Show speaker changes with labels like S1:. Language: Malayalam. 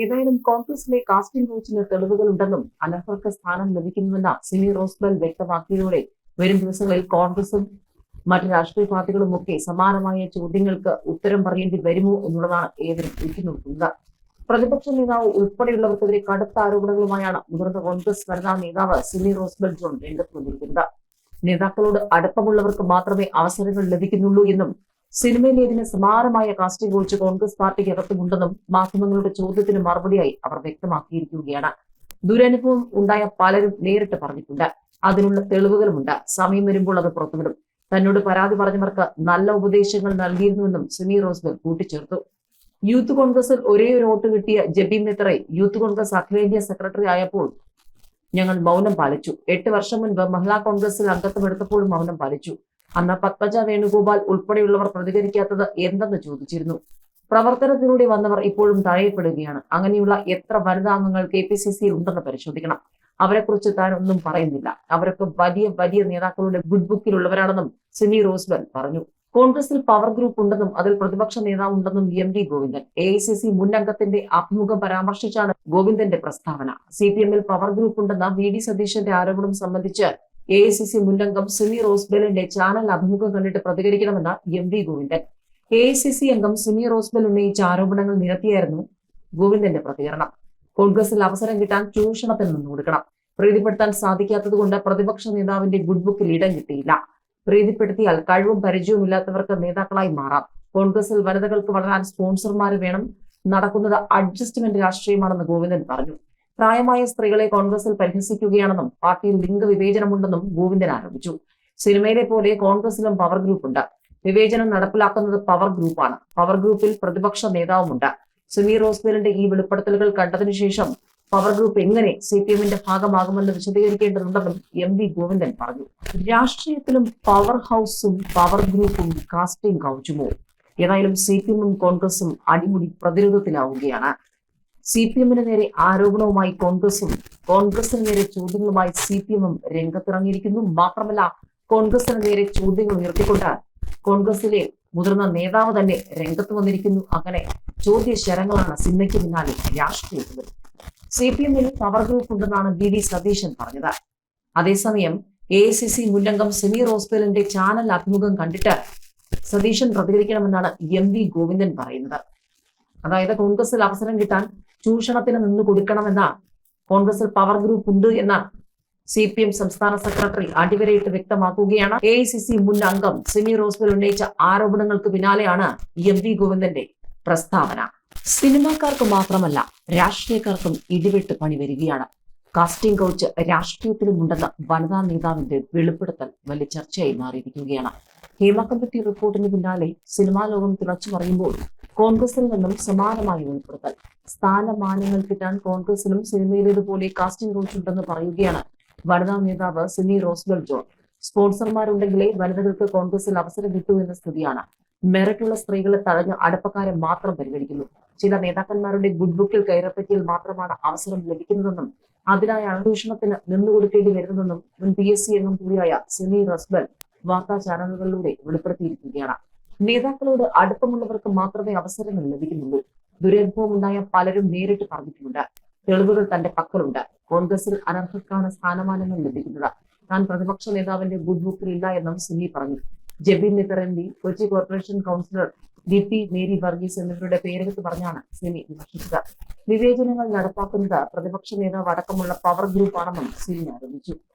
S1: ഏതായാലും കോൺഗ്രസിലെ കാസ്റ്റിംഗ് കോച്ചിന് തെളിവുകളുണ്ടെന്നും അനർഹർക്ക് സ്ഥാനം ലഭിക്കുന്നുവെന്ന സിമി റോസ്ബൽ വ്യക്തമാക്കിയതോടെ വരും ദിവസങ്ങളിൽ കോൺഗ്രസും മറ്റ് രാഷ്ട്രീയ പാർട്ടികളും ഒക്കെ സമാനമായ ചോദ്യങ്ങൾക്ക് ഉത്തരം പറയേണ്ടി വരുമോ എന്നുള്ളതാണ് ഏവരും ഉറ്റുനോക്കുന്നത് പ്രതിപക്ഷ നേതാവ് ഉൾപ്പെടെയുള്ളവർക്കെതിരെ കടുത്ത ആരോപണങ്ങളുമായാണ് മുതിർന്ന കോൺഗ്രസ് വനിതാ നേതാവ് സിമി റോസ്ബൽ ജോൺ രംഗത്ത് വന്നിരിക്കുന്നത്. നേതാക്കളോട് അടുപ്പമുള്ളവർക്ക് മാത്രമേ അവസരങ്ങൾ ലഭിക്കുന്നുള്ളൂ എന്നും സിനിമയിലേതിന് സമാനമായ കാസ്റ്റിംഗ് കോച്ച് കോൺഗ്രസ് പാർട്ടിക്കകത്തുമുണ്ടെന്നും മാധ്യമങ്ങളുടെ ചോദ്യത്തിന് മറുപടിയായി അവർ വ്യക്തമാക്കിയിരിക്കുകയാണ്. ദുരനുഭവം ഉണ്ടായ പലരും നേരിട്ട് പറഞ്ഞിട്ടുണ്ട്. അതിനുള്ള തെളിവുകളുമുണ്ട്. സമയം വരുമ്പോൾ അത് പുറത്തുവിടും. തന്നോട് പരാതി പറഞ്ഞവർക്ക് നല്ല ഉപദേശങ്ങൾ നൽകിയിരുന്നുവെന്നും സിമി റോസ്ബർ കൂട്ടിച്ചേർത്തു. യൂത്ത് കോൺഗ്രസിൽ ഒരേ ഒരു വോട്ട് കിട്ടിയ ജബി മിത്രെ യൂത്ത് കോൺഗ്രസ് അഖിലേന്ത്യാ സെക്രട്ടറി ആയപ്പോൾ ഞങ്ങൾ മൗനം പാലിച്ചു. എട്ട് വർഷം മുൻപ് മഹിളാ കോൺഗ്രസിൽ അംഗത്വം എടുത്തപ്പോഴും മൗനം പാലിച്ചു. അന്ന് പത്മജ വേണുഗോപാൽ ഉൾപ്പെടെയുള്ളവർ പ്രതികരിക്കാത്തത് എന്തെന്ന് ചോദിച്ചിരുന്നു. പ്രവർത്തനത്തിലൂടെ വന്നവർ ഇപ്പോഴും തഴയപ്പെടുകയാണ് അങ്ങനെയുള്ള എത്ര വനിതാ അംഗങ്ങൾ കെ പി സി സിയിൽ ഉണ്ടെന്ന് പരിശോധിക്കണം. അവരെക്കുറിച്ച് താൻ ഒന്നും പറയുന്നില്ല. അവരൊക്കെ വലിയ വലിയ നേതാക്കളുടെ ഗുഡ് ബുക്കിലുള്ളവരാണെന്നും സിമി റോസ്ബൽ പറഞ്ഞു. കോൺഗ്രസിൽ പവർ ഗ്രൂപ്പ് ഉണ്ടെന്നും അതിൽ പ്രതിപക്ഷ നേതാവ് ഉണ്ടെന്നും M D Govindan. A I C C മുൻ അംഗത്തിന്റെ അഭിമുഖം പരാമർശിച്ചാണ് ഗോവിന്ദന്റെ പ്രസ്താവന. സി പി എമ്മിൽ പവർ ഗ്രൂപ്പ് ഉണ്ടെന്ന വി ഡി സതീശന്റെ ആരോപണം സംബന്ധിച്ച് എ ഐ സി സി മുന്നംഗം സിമി റോസ്ബെലിന്റെ ചാനൽ അഭിമുഖം കണ്ടിട്ട് പ്രതികരിക്കണമെന്ന് M V Govindan. A I C C അംഗം സിമി റോസ്ബെൽ ഉന്നയിച്ച ആരോപണങ്ങൾ നിരത്തിയായിരുന്നു ഗോവിന്ദന്റെ പ്രതികരണം. കോൺഗ്രസിൽ അവസരം കിട്ടാൻ ചൂഷണത്തിൽ നിന്ന് കൊടുക്കണം പ്രീതിപ്പെടുത്താൻ സാധിക്കാത്തതുകൊണ്ട് പ്രതിപക്ഷ നേതാവിന്റെ ഗുഡ് ബുക്കിൽ ഇടം കിട്ടിയില്ല. പ്രീതിപ്പെടുത്തിയാൽ കഴിവും പരിചയവും ഇല്ലാത്തവർക്ക് നേതാക്കളായി മാറാം. കോൺഗ്രസിൽ വനിതകൾക്ക് വളരാൻ സ്പോൺസർമാർ വേണം. നടക്കുന്നത് അഡ്ജസ്റ്റ്മെന്റ് രാഷ്ട്രീയമാണെന്ന് ഗോവിന്ദൻ പറഞ്ഞു. പ്രായമായ സ്ത്രീകളെ കോൺഗ്രസിൽ പരിഹസിക്കുകയാണെന്നും പാർട്ടിയിൽ ലിംഗവിവേചനമുണ്ടെന്നും ഗോവിന്ദൻ ആരോപിച്ചു. സിനിമയിലെ പോലെ കോൺഗ്രസിലും പവർ ഗ്രൂപ്പുണ്ട് വിവേചനം നടപ്പിലാക്കുന്നത് പവർ ഗ്രൂപ്പാണ് പവർ ഗ്രൂപ്പിൽ പ്രതിപക്ഷ നേതാവുമുണ്ട്. സുമീർ റോസ്ബെലിന്റെ ഈ വെളിപ്പെടുത്തലുകൾ കണ്ടതിനു ശേഷം പവർ ഗ്രൂപ്പ് എങ്ങനെ സി പി എമ്മിന്റെ ഭാഗമാകുമെന്ന് വിശദീകരിക്കേണ്ടതുണ്ടെന്നും എം വി ഗോവിന്ദൻ പറഞ്ഞു. രാഷ്ട്രീയത്തിലും പവർ ഹൗസും പവർ ഗ്രൂപ്പും കാസ്റ്റിംഗ് കൗച്ചുമോ ഏതായാലും സി പി എമ്മും കോൺഗ്രസും അടിമുടി പ്രതിരോധത്തിലാവുകയാണ്. സി പി എമ്മിന് നേരെ ആരോപണവുമായി കോൺഗ്രസും കോൺഗ്രസിന് നേരെ ചോദ്യങ്ങളുമായി സി പി എമ്മും രംഗത്തിറങ്ങിയിരിക്കുന്നു. മാത്രമല്ല കോൺഗ്രസിന് നേരെ ചോദ്യങ്ങൾ ഉയർത്തിക്കൊണ്ട് കോൺഗ്രസിലെ മുതിർന്ന നേതാവ് തന്നെ രംഗത്ത് വന്നിരിക്കുന്നു. അങ്ങനെ ചോദ്യ ശരങ്ങളാണ് സിനിമയ്ക്ക് പിന്നാലെ രാഷ്ട്രീയത്തിൽ സി പി എമ്മിൽ പവർ ഗ്രൂപ്പ് ഉണ്ടെന്നാണ് വി ഡി സതീശൻ പറഞ്ഞത്. അതേസമയം എ സി സി മുല്ലംഗം സെമി റോസ്ബെലിന്റെ ചാനൽ അഭിമുഖം കണ്ടിട്ട് സതീശൻ പ്രതികരിക്കണമെന്നാണ് എം വി ഗോവിന്ദൻ പറയുന്നത്. അതായത് കോൺഗ്രസിൽ അവസരം കിട്ടാൻ ചൂഷണത്തിന് നിന്ന് കൊടുക്കണമെന്ന കോൺഗ്രസിൽ പവർ ഗ്രൂപ്പ് ഉണ്ട് എന്ന സി പി എം സംസ്ഥാന സെക്രട്ടറി അടിവരയിട്ട് വ്യക്തമാക്കുകയാണ്. എ ഐ സി സി മുൻ അംഗം സിമി റോസ്വൽ ഉന്നയിച്ച ആരോപണങ്ങൾക്ക് പിന്നാലെയാണ് എം വി ഗോവിന്ദന്റെ പ്രസ്താവന. സിനിമാക്കാർക്ക് മാത്രമല്ല രാഷ്ട്രീയക്കാർക്കും ഇടിവെട്ട് പണി വരികയാണ്. കാസ്റ്റിംഗ് കൗച്ച് രാഷ്ട്രീയത്തിലുമുണ്ടെന്ന വനിതാ നേതാവിന്റെ വെളിപ്പെടുത്തൽ വലിയ ചർച്ചയായി മാറിയിരിക്കുകയാണ്. ഹേമ കമ്മിറ്റി റിപ്പോർട്ടിന് പിന്നാലെ സിനിമാ ലോകം തിളച്ചു പറയുമ്പോൾ കോൺഗ്രസിൽ നിന്നും സമാനമായ വെളിപ്പെടുത്തൽ സ്ഥാനമാനങ്ങൾ കിട്ടാൻ കോൺഗ്രസിലും സിനിമയിലേതുപോലെ കാസ്റ്റിംഗ് കൗച്ച് ഉണ്ടെന്ന് പറയുകയാണ് വനിതാ നേതാവ് സിനി റോസ്ബൽ ജോൺ. സ്പോൺസർമാരുണ്ടെങ്കിലേ വനിതകൾക്ക് കോൺഗ്രസിൽ അവസരം കിട്ടൂ എന്ന സ്ഥിതിയാണ്. മെറിറ്റുള്ള സ്ത്രീകളെ തഴഞ്ഞ് അടുപ്പക്കാരെ മാത്രം പരിഗണിക്കുന്നു. ചില നേതാക്കന്മാരുടെ ഗുഡ് ബുക്കിൽ കയറപ്പറ്റിയാൽ മാത്രമാണ് അവസരം ലഭിക്കുന്നതെന്നും അതിനായ അന്വേഷണത്തിന് നിന്നുകൊടുക്കേണ്ടി വരുന്നതെന്നും മുൻ പി എസ് സി അംഗം കൂടിയായ സിനി റസ്ബൽ വാർത്താ ചാനലുകളിലൂടെ വെളിപ്പെടുത്തിയിരിക്കുകയാണ്. നേതാക്കളോട് അടുപ്പമുള്ളവർക്ക് മാത്രമേ അവസരങ്ങൾ ലഭിക്കുന്നുള്ളൂ. ദുരനുഭവം ഉണ്ടായ പലരും നേരിട്ട് പറഞ്ഞിട്ടുമുണ്ട് തെളിവുകൾ തന്റെ പക്കലുണ്ട്. കോൺഗ്രസിൽ അനർഹർക്കാണ് സ്ഥാനമാനങ്ങൾ ലഭിക്കുന്നത്. താൻ പ്രതിപക്ഷ നേതാവിന്റെ ഗുഡ് ബുക്കിൽ ഇല്ല എന്നും സുനി പറഞ്ഞു. Jabin നിതർ M P Kochi corporation councillor ഡിറ്റി Mary Varghese എന്നിവരുടെ പേരെടുത്ത് പറഞ്ഞാണ് സിമി വിമർശിച്ചത്. വിവേചനങ്ങൾ നടപ്പാക്കുന്നത് പ്രതിപക്ഷ നേതാവ് അടക്കമുള്ള പവർ ഗ്രൂപ്പാണെന്നും സിമി ആരോപിച്ചു.